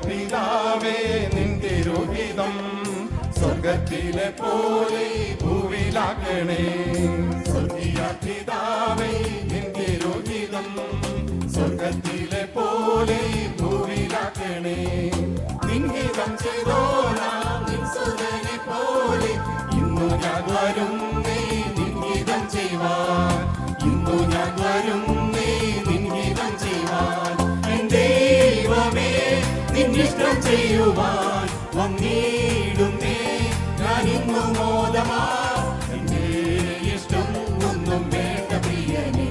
പിതാവേ നിൻ രോഹിതം സ്വർഗത്തിലെ പോലെ ഭൂവിലാക്കണേ സ്വർഗീയ പിതാവേ നിന്റെ രോഹിതം സ്വർഗത്തിലെ പോലെ ഭൂവിലാക്കണേ നിൻഹിതം ചെയ്തോളാം നിന്നിഷ്ടം ചെയ്യുവാൻ വന്നിടുന്നേ. ഞാൻ ഇന്നു മോദമാ. ഇഷ്ടം ഒന്നും വേണ്ട പ്രിയനേ.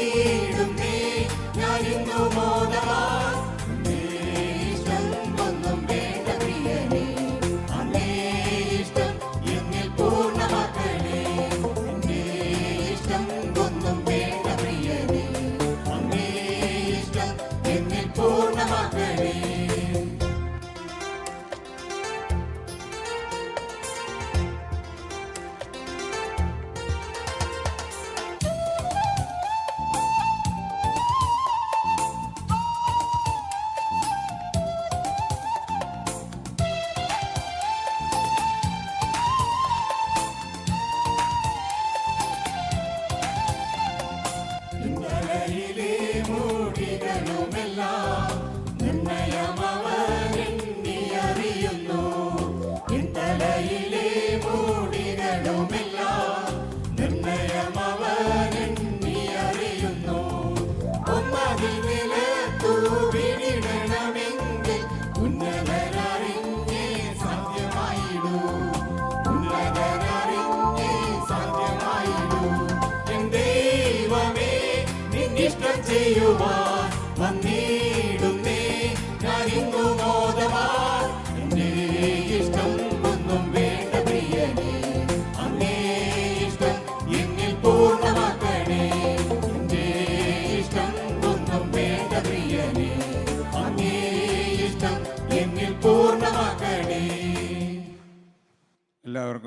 എണ്ണി അറിയുന്നു ഇന്നലയിലെ മൂടികളുമെല്ലാം അറിയുന്നു ഒന്നതിൽ നിലത്തു വീണിടണമെങ്കിൽ ഉന്നതരറിഞ്ഞേ സാധ്യമായിടൂ. ഉന്നതരറിഞ്ഞേ സാധ്യമായിടൂ. എൻ ദൈവമേ നിന്നിഷ്ടം ചെയ്യുവാൻ വന്നിടുന്നേ. ഞാൻ ഇന്നു ബോധമാ എന്റെ ഇഷ്ടം അങ്ങേ ഇഷ്ടം എന്നിൽ പൂർണമാക്കണേ. എന്റെ ഇഷ്ടം ഒന്നും വേണ്ട അങ്ങേ ഇഷ്ടം എന്നിൽ പൂർണമാക്കണേ. എല്ലാവർക്കും